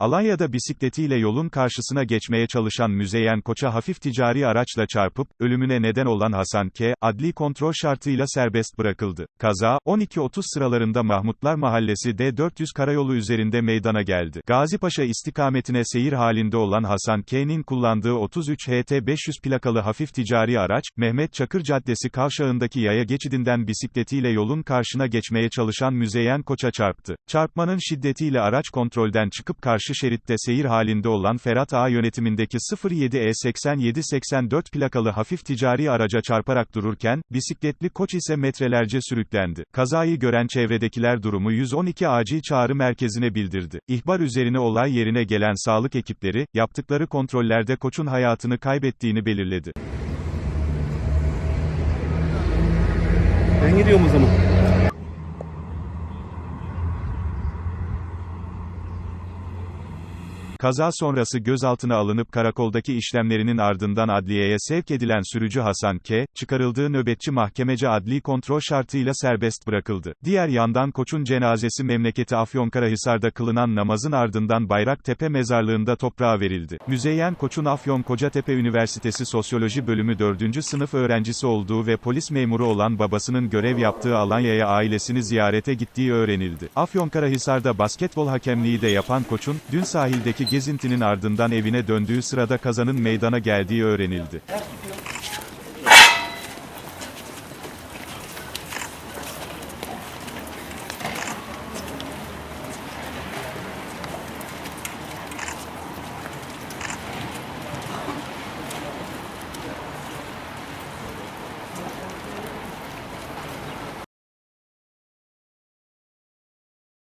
Alanya'da bisikletiyle yolun karşısına geçmeye çalışan Müzeyyen Koç'a hafif ticari araçla çarpıp, ölümüne neden olan Hasan K., adli kontrol şartıyla serbest bırakıldı. Kaza, 12.30 sıralarında Mahmutlar Mahallesi D400 karayolu üzerinde meydana geldi. Gazipaşa istikametine seyir halinde olan Hasan K.'nin kullandığı 33 HT 500 plakalı hafif ticari araç, Mehmet Çakır Caddesi kavşağındaki yaya geçidinden bisikletiyle yolun karşına geçmeye çalışan Müzeyyen Koç'a çarptı. Çarpmanın şiddetiyle araç kontrolden çıkıp karşı şeritte seyir halinde olan Ferhat A yönetimindeki 07E8784 plakalı hafif ticari araca çarparak dururken, bisikletli Koç ise metrelerce sürüklendi. Kazayı gören çevredekiler durumu 112 acil çağrı merkezine bildirdi. İhbar üzerine olay yerine gelen sağlık ekipleri, yaptıkları kontrollerde Koç'un hayatını kaybettiğini belirledi. Ben gidiyorum o zaman. Kaza sonrası gözaltına alınıp karakoldaki işlemlerinin ardından adliyeye sevk edilen sürücü Hasan K., çıkarıldığı nöbetçi mahkemece adli kontrol şartıyla serbest bırakıldı. Diğer yandan Koç'un cenazesi memleketi Afyonkarahisar'da kılınan namazın ardından Bayraktepe mezarlığında toprağa verildi. Müzeyyen Koç'un Afyon Kocatepe Üniversitesi Sosyoloji Bölümü 4. sınıf öğrencisi olduğu ve polis memuru olan babasının görev yaptığı Alanya'ya ailesini ziyarete gittiği öğrenildi. Afyonkarahisar'da basketbol hakemliği de yapan Koç'un, dün sahildeki gezintinin ardından evine döndüğü sırada kazanın meydana geldiği öğrenildi.